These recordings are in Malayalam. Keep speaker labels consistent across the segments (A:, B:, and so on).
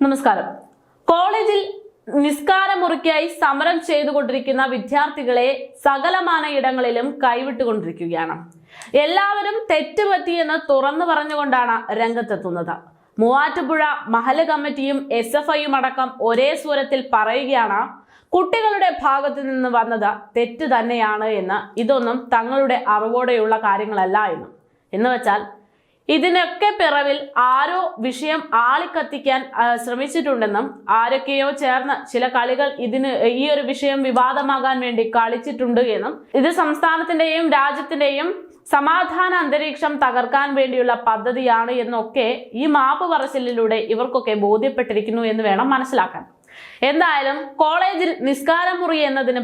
A: നമസ്കാരം. കോളേജിൽ നിസ്കാരമുറിക്കായി സമരം ചെയ്തുകൊണ്ടിരിക്കുന്ന വിദ്യാർത്ഥികളെ സകലമാന ഇടങ്ങളിലും കൈവിട്ടുകൊണ്ടിരിക്കുകയാണ്. എല്ലാവരും തെറ്റുപറ്റിയെന്ന് തുറന്നു പറഞ്ഞുകൊണ്ടാണ് രംഗത്തെത്തുന്നത്. മൂവാറ്റുപുഴ മഹൽ കമ്മിറ്റിയും എസ് എഫ് ഐയും അടക്കം ഒരേ സ്വരത്തിൽ പറയുകയാണ് കുട്ടികളുടെ ഭാഗത്തു നിന്ന് വന്നത് തെറ്റ് തന്നെയാണ് എന്ന്. ഇതൊന്നും തങ്ങളുടെ അറിവോടെയുള്ള കാര്യങ്ങളല്ല എന്നും. എന്ന് വെച്ചാൽ ഇതിനൊക്കെ പിറവിൽ ആരോ വിഷയം ആളിക്കത്തിക്കാൻ ശ്രമിച്ചിട്ടുണ്ടെന്നും ആരൊക്കെയോ ചേർന്ന് ചില കളികൾ ഇതിന് ഈ ഒരു വിഷയം വിവാദമാകാൻ വേണ്ടി കളിച്ചിട്ടുണ്ട് എന്നും ഇത് സംസ്ഥാനത്തിന്റെയും രാജ്യത്തിന്റെയും സമാധാന അന്തരീക്ഷം തകർക്കാൻ വേണ്ടിയുള്ള പദ്ധതിയാണ് എന്നൊക്കെ ഈ മാപ്പ് പറച്ചിലിലൂടെ ഇവർക്കൊക്കെ ബോധ്യപ്പെട്ടിരിക്കുന്നു എന്ന് വേണം മനസ്സിലാക്കാൻ. എന്തായാലും കോളേജിൽ നിസ്കാരം മുറി എന്നതിന്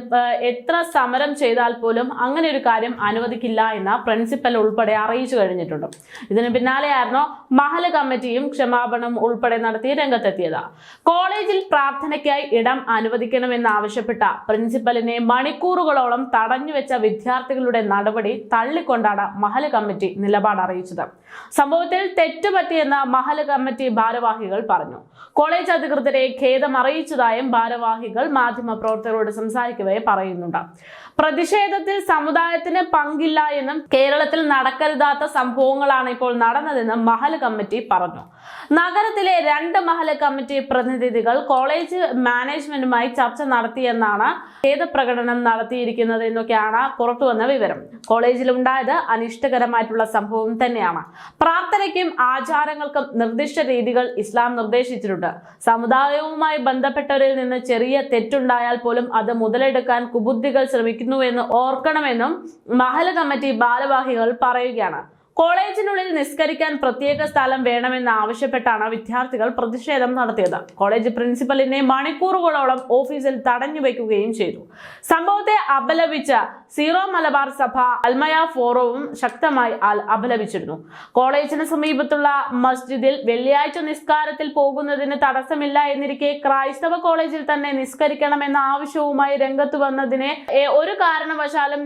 A: എത്ര സമരം ചെയ്താൽ പോലും അങ്ങനെ ഒരു കാര്യം അനുവദിക്കില്ല എന്ന പ്രിൻസിപ്പൽ ഉൾപ്പെടെ അറിയിച്ചു കഴിഞ്ഞിട്ടുണ്ട്. ഇതിന് പിന്നാലെയായിരുന്നു മഹല കമ്മിറ്റിയും ക്ഷമാപണം ഉൾപ്പെടെ നടത്തി രംഗത്തെത്തിയത്. കോളേജിൽ പ്രാർത്ഥനയ്ക്കായി ഇടം അനുവദിക്കണമെന്നാവശ്യപ്പെട്ട പ്രിൻസിപ്പലിനെ മണിക്കൂറുകളോളം തടഞ്ഞുവെച്ച വിദ്യാർത്ഥികളുടെ നടപടി തള്ളിക്കൊണ്ടാണ് മഹല കമ്മിറ്റി നിലപാട് അറിയിച്ചത്. സംഭവത്തിൽ തെറ്റുപറ്റിയെന്ന് മഹല കമ്മിറ്റി ഭാരവാഹികൾ പറഞ്ഞു. കോളേജ് അധികൃതരെ ഖേദം അറിയിച്ചതായും ഭാരവാഹികൾ മാധ്യമപ്രവർത്തകരോട് സംസാരിക്കവേ പറയുന്നുണ്ട്. പ്രതിഷേധത്തിൽ സമുദായത്തിന് പങ്കില്ല എന്നും കേരളത്തിൽ നടക്കരുതാത്ത സംഭവങ്ങളാണ് ഇപ്പോൾ നടന്നതെന്നും മഹൽ കമ്മിറ്റി പറഞ്ഞു. നഗരത്തിലെ രണ്ട് മഹൽ കമ്മിറ്റി പ്രതിനിധികൾ കോളേജ് മാനേജ്മെന്റുമായി ചർച്ച നടത്തിയെന്നാണ് ഖേദപ്രകടനം നടത്തിയിരിക്കുന്നത് എന്നൊക്കെയാണ് പുറത്തുവന്ന വിവരം. കോളേജിൽ ഉണ്ടായത് അനിഷ്ടകരമായിട്ടുള്ള സംഭവം തന്നെയാണ്. പ്രാർത്ഥനയ്ക്കും ആചാരങ്ങൾക്കും നിർദ്ദിഷ്ട രീതികൾ ഇസ്ലാം നിർദ്ദേശിച്ചിട്ടുണ്ട്. സമുദായവുമായി ബന്ധപ്പെട്ടവരിൽ നിന്ന് ചെറിയ തെറ്റുണ്ടായാൽ പോലും അത് മുതലെടുക്കാൻ കുബുദ്ധികൾ ശ്രമിക്കുന്നുവെന്ന് ഓർക്കണമെന്നും മഹല കമ്മിറ്റി ഭാരവാഹികൾ പറയുകയാണ്. കോളേജിനുള്ളിൽ നിസ്കരിക്കാൻ പ്രത്യേക സ്ഥലം വേണമെന്ന് ആവശ്യപ്പെട്ടാണ് വിദ്യാർത്ഥികൾ പ്രതിഷേധം നടത്തിയത്. കോളേജ് പ്രിൻസിപ്പലിനെ മണിക്കൂറുകളോളം ഓഫീസിൽ തടഞ്ഞു വയ്ക്കുകയും ചെയ്തു. സംഭവത്തെ അപലപിച്ച സീറോ മലബാർ സഭ അൽമയ ഫോറവും ശക്തമായി അപലപിച്ചിരുന്നു. കോളേജിന് സമീപത്തുള്ള മസ്ജിദിൽ വെള്ളിയാഴ്ച നിസ്കാരത്തിൽ പോകുന്നതിന് തടസ്സമില്ല എന്നിരിക്കെ ക്രൈസ്തവ കോളേജിൽ തന്നെ നിസ്കരിക്കണമെന്ന ആവശ്യവുമായി രംഗത്ത് വന്നതിനെ ഒരു കാരണവശാലും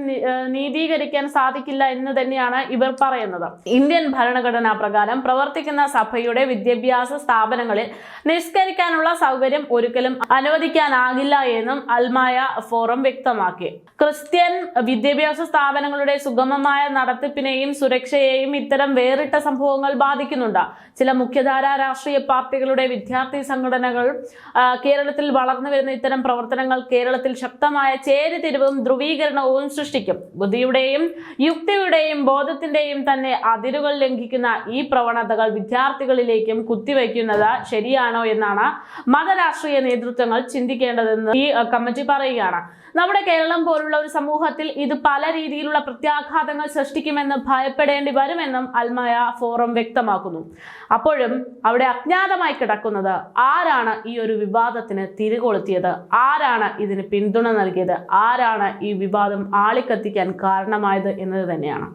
A: നീതീകരിക്കാൻ സാധിക്കില്ല എന്ന് തന്നെയാണ് ഇവർ പറയുന്നത്. ഇന്ത്യൻ ഭരണഘടനാ പ്രകാരം പ്രവർത്തിക്കുന്ന സഭയുടെ വിദ്യാഭ്യാസ സ്ഥാപനങ്ങളിൽ നിഷ്കരിക്കാനുള്ള സൗകര്യം ഒരിക്കലും അനുവദിക്കാനാകില്ല എന്നും അൽമായ ഫോറം വ്യക്തമാക്കി. ക്രിസ്ത്യൻ വിദ്യാഭ്യാസ സ്ഥാപനങ്ങളുടെ സുഗമമായ നടത്തിപ്പിനെയും സുരക്ഷയെയും ഇത്തരം വേറിട്ട സംഭവങ്ങൾ ബാധിക്കുന്നുണ്ട്. ചില മുഖ്യധാരാ രാഷ്ട്രീയ പാർട്ടികളുടെ വിദ്യാർത്ഥി സംഘടനകൾ കേരളത്തിൽ വളർന്നു വരുന്ന ഇത്തരം പ്രവർത്തനങ്ങൾ കേരളത്തിൽ ശക്തമായ ചേരിതിരിവും ധ്രുവീകരണവും സൃഷ്ടിക്കും. ബുദ്ധിയുടെയും യുക്തിയുടെയും ബോധത്തിന്റെയും തന്നെ അതിരുകൾ ലംഘിക്കുന്ന ഈ പ്രവണതകൾ വിദ്യാർത്ഥികളിലേക്കും കുത്തിവയ്ക്കുന്നത് ശരിയാണോ എന്നാണ് മതരാഷ്ട്രീയ നേതൃത്വങ്ങൾ ചിന്തിക്കേണ്ടതെന്ന് ഈ കമ്മിറ്റി പറയുകയാണ്. നമ്മുടെ കേരളം പോലുള്ള ഒരു സമൂഹത്തിൽ ഇത് പല രീതിയിലുള്ള പ്രത്യാഘാതങ്ങൾ സൃഷ്ടിക്കുമെന്ന് ഭയപ്പെടേണ്ടി വരുമെന്നും അൽമായ ഫോറം വ്യക്തമാക്കുന്നു. അപ്പോഴും അവിടെ അജ്ഞാതമായി കിടക്കുന്നത് ആരാണ് ഈ ഒരു വിവാദത്തിന് തിരികൊളുത്തിയത്? ആരാണ് ഇതിന് പിന്തുണ നൽകിയത്? ആരാണ് ഈ വിവാദം ആളിക്കത്തിക്കാൻ കാരണമായത് എന്നത് തന്നെയാണ്.